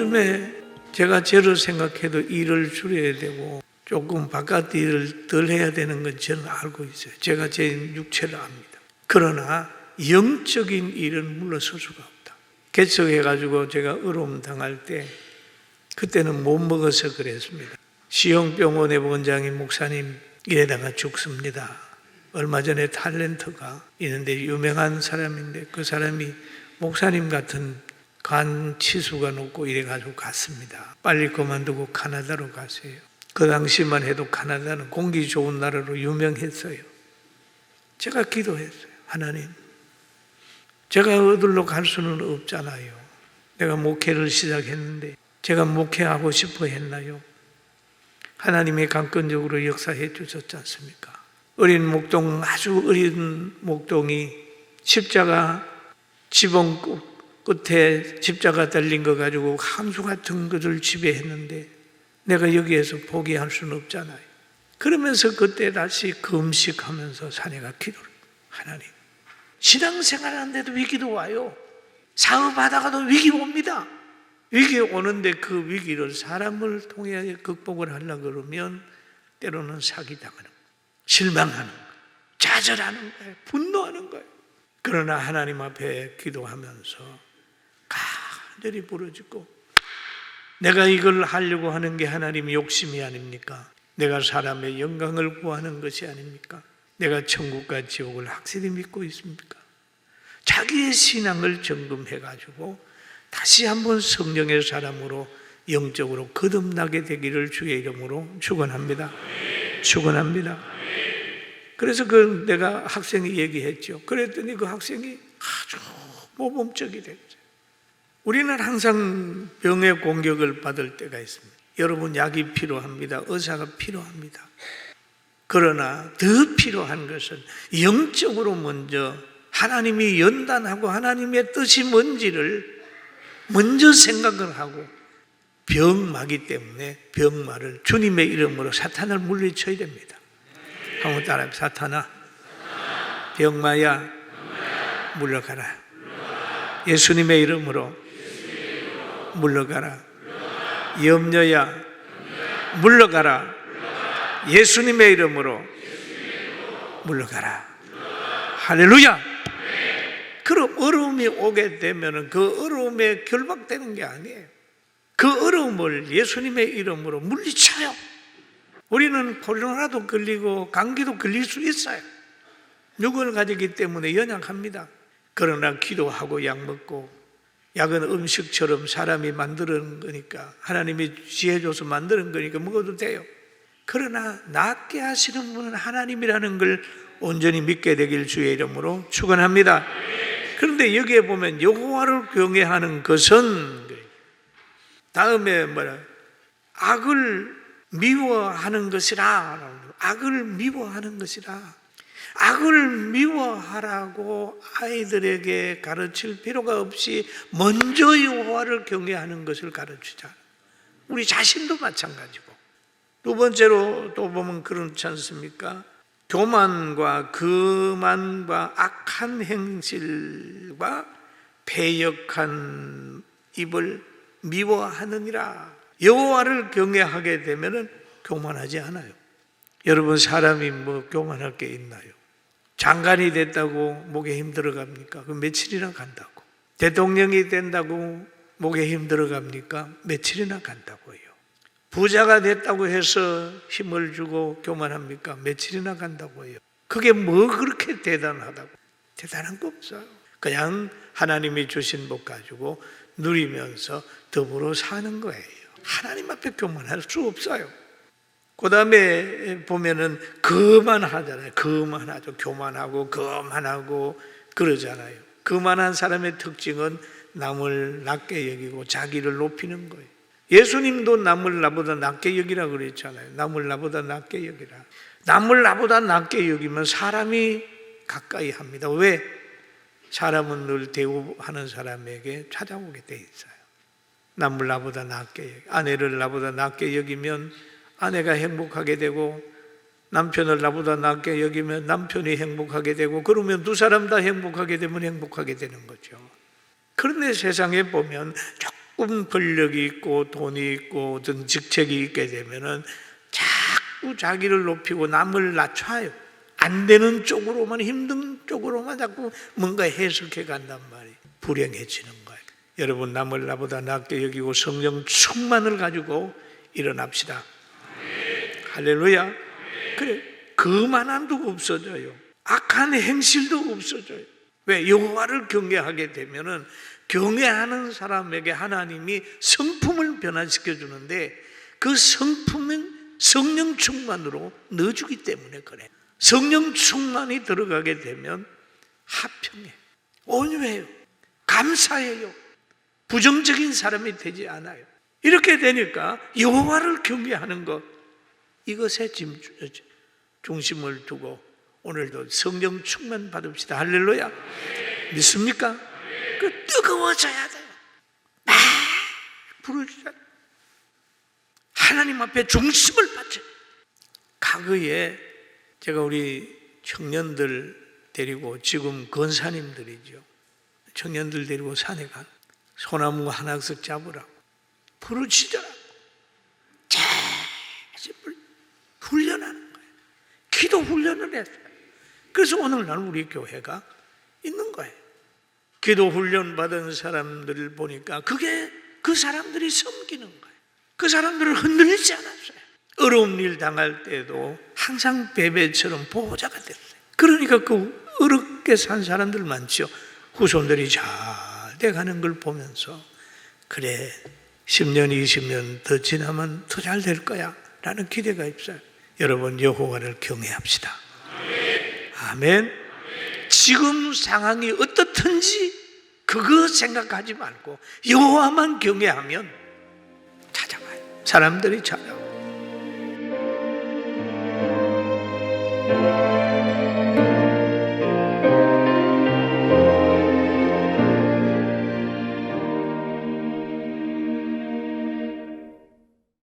요즘에 제가 저를 생각해도 일을 줄여야 되고 조금 바깥 일을 덜 해야 되는 건 저는 알고 있어요. 제가 제 육체를 압니다. 그러나 영적인 일은 물러설 수가 없다. 개척해가지고 제가 어려움 당할 때 그때는 못 먹어서 그랬습니다. 시형병원의 원장인 목사님 이래다가 죽습니다. 얼마 전에 탤런트가 있는데 유명한 사람인데 그 사람이 목사님 같은 간 치수가 높고 이래가지고 갔습니다. 빨리 그만두고 카나다로 가세요. 그 당시만 해도 카나다는 공기 좋은 나라로 유명했어요. 제가 기도했어요. 하나님, 제가 어디로 갈 수는 없잖아요. 내가 목회를 시작했는데 제가 목회하고 싶어 했나요? 하나님이 강권적으로 역사해 주셨지 않습니까? 어린 목동, 아주 어린 목동이 십자가 지붕 끝에 십자가 달린 거 가지고 함수 같은 것을 지배했는데 내가 여기에서 포기할 수는 없잖아요. 그러면서 그때 다시 금식하면서 사내가 기도를 하나님 신앙생활 하는데도 위기도 와요. 사업하다가도 위기 옵니다. 위기 오는데 그 위기를 사람을 통해 극복을 하려고 그러면 때로는 사기당하는 거예요. 실망하는 거예요. 좌절하는 거예요. 분노하는 거예요. 그러나 하나님 앞에 기도하면서 간절히 부르짖고 내가 이걸 하려고 하는 게 하나님의 욕심이 아닙니까? 내가 사람의 영광을 구하는 것이 아닙니까? 내가 천국과 지옥을 확실히 믿고 있습니까? 자기의 신앙을 점검해 가지고 다시 한번 성령의 사람으로 영적으로 거듭나게 되기를 주의 이름으로 축원합니다. 축원합니다. 그래서 그 내가 학생이 얘기했죠. 그랬더니 그 학생이 아주 모범적이 됐죠. 우리는 항상 병의 공격을 받을 때가 있습니다. 여러분 약이 필요합니다. 의사가 필요합니다. 그러나 더 필요한 것은 영적으로 먼저 하나님이 연단하고 하나님의 뜻이 뭔지를 먼저 생각을 하고 병마기 때문에 병마를 주님의 이름으로 사탄을 물리쳐야 됩니다. 한번 따라 사탄아 병마야 물러가라. 예수님의 이름으로 물러가라. 염려야 물러가라. 예수님의 이름으로 물러가라. 할렐루야. 그럼 어려움이 오게 되면 그 어려움에 결박되는 게 아니에요. 그 어려움을 예수님의 이름으로 물리쳐요. 우리는 코로나도 걸리고 감기도 걸릴 수 있어요. 육을 가지기 때문에 연약합니다. 그러나 기도하고 약 먹고 약은 음식처럼 사람이 만드는 거니까 하나님이 지혜 줘서 만드는 거니까 먹어도 돼요. 그러나 낫게 하시는 분은 하나님이라는 걸 온전히 믿게 되길 주의 이름으로 축원합니다. 그런데 여기에 보면 여호와를 경외하는 것은 다음에 뭐라 악을 미워하는 것이라 악을 미워하는 것이라 악을 미워하라고 아이들에게 가르칠 필요가 없이 먼저 여호와를 경외하는 것을 가르치자. 우리 자신도 마찬가지고. 두 번째로 또 보면 그렇지 않습니까? 교만과 거만과 악한 행실과 배역한 입을 미워하느니라. 여호와를 경외하게 되면은 교만하지 않아요. 여러분 사람이 뭐 교만할 게 있나요? 장관이 됐다고 목에 힘들어 갑니까? 그 며칠이나 간다고. 대통령이 된다고 목에 힘들어 갑니까? 며칠이나 간다고 해요. 부자가 됐다고 해서 힘을 주고 교만합니까? 며칠이나 간다고 해요. 그게 뭐 그렇게 대단하다고? 대단한 거 없어요. 그냥 하나님이 주신 복 가지고 누리면서 더불어 사는 거예요. 하나님 앞에 교만할 수 없어요. 그 다음에 보면은 그만하잖아요. 그만하죠. 교만하고 그만하고 그러잖아요. 그만한 사람의 특징은 남을 낮게 여기고 자기를 높이는 거예요. 예수님도 남을 나보다 낮게 여기라 그랬잖아요. 남을 나보다 낮게 여기라. 남을 나보다 낮게 여기면 사람이 가까이 합니다. 왜? 사람은 늘 대우하는 사람에게 찾아오게 돼 있어요. 남을 나보다 낮게 여기. 아내를 나보다 낮게 여기면 아내가 행복하게 되고 남편을 나보다 낮게 여기면 남편이 행복하게 되고 그러면 두 사람 다 행복하게 되면 행복하게 되는 거죠. 그런데 세상에 보면 조금 권력이 있고 돈이 있고 어떤 직책이 있게 되면은 자꾸 자기를 높이고 남을 낮춰요. 안 되는 쪽으로만 힘든 쪽으로만 자꾸 뭔가 해석해 간단 말이에요. 불행해지는 거예요. 여러분 남을 나보다 낫게 여기고 성령 충만을 가지고 일어납시다. 할렐루야. 그래 그만함도 없어져요. 악한 행실도 없어져요. 왜 여호와를 경외하게 되면은 경외하는 사람에게 하나님이 성품을 변화시켜 주는데 그 성품은 성령 충만으로 넣어주기 때문에 그래. 성령 충만이 들어가게 되면 하평해, 온유해요, 감사해요, 부정적인 사람이 되지 않아요. 이렇게 되니까 여호와를 경외하는 것 이것에 짐- 중심을 두고 오늘도 성령 충만 받읍시다. 할렐루야. 믿습니까? 그 뜨거워져야 돼요. 막 부르짖어야 돼요. 하나님 앞에 중심을 받쳐. 과거에 제가 우리 청년들 데리고 지금 건사님들이죠. 청년들 데리고 산에 간 소나무 하나씩 잡으라고 부르짖으라고 자식을 훈련하는 거예요. 기도 훈련을 했어요. 그래서 오늘날 우리 교회가 있는 거예요. 기도 훈련 받은 사람들을 보니까 그게 그 사람들이 섬기는 거예요. 그 사람들을 흔들리지 않았어요. 어려운 일 당할 때도 항상 베베처럼 보호자가 됐어요. 그러니까 그 어렵게 산 사람들 많죠. 후손들이 잘 돼가는 걸 보면서 그래 10년 20년 더 지나면 더 잘 될 거야 라는 기대가 있어요. 여러분 여호와를 경외합시다. 아멘. 지금 상황이 어떻든지 그거 생각하지 말고 여호와만 경외하면 찾아가요. 사람들이 찾아.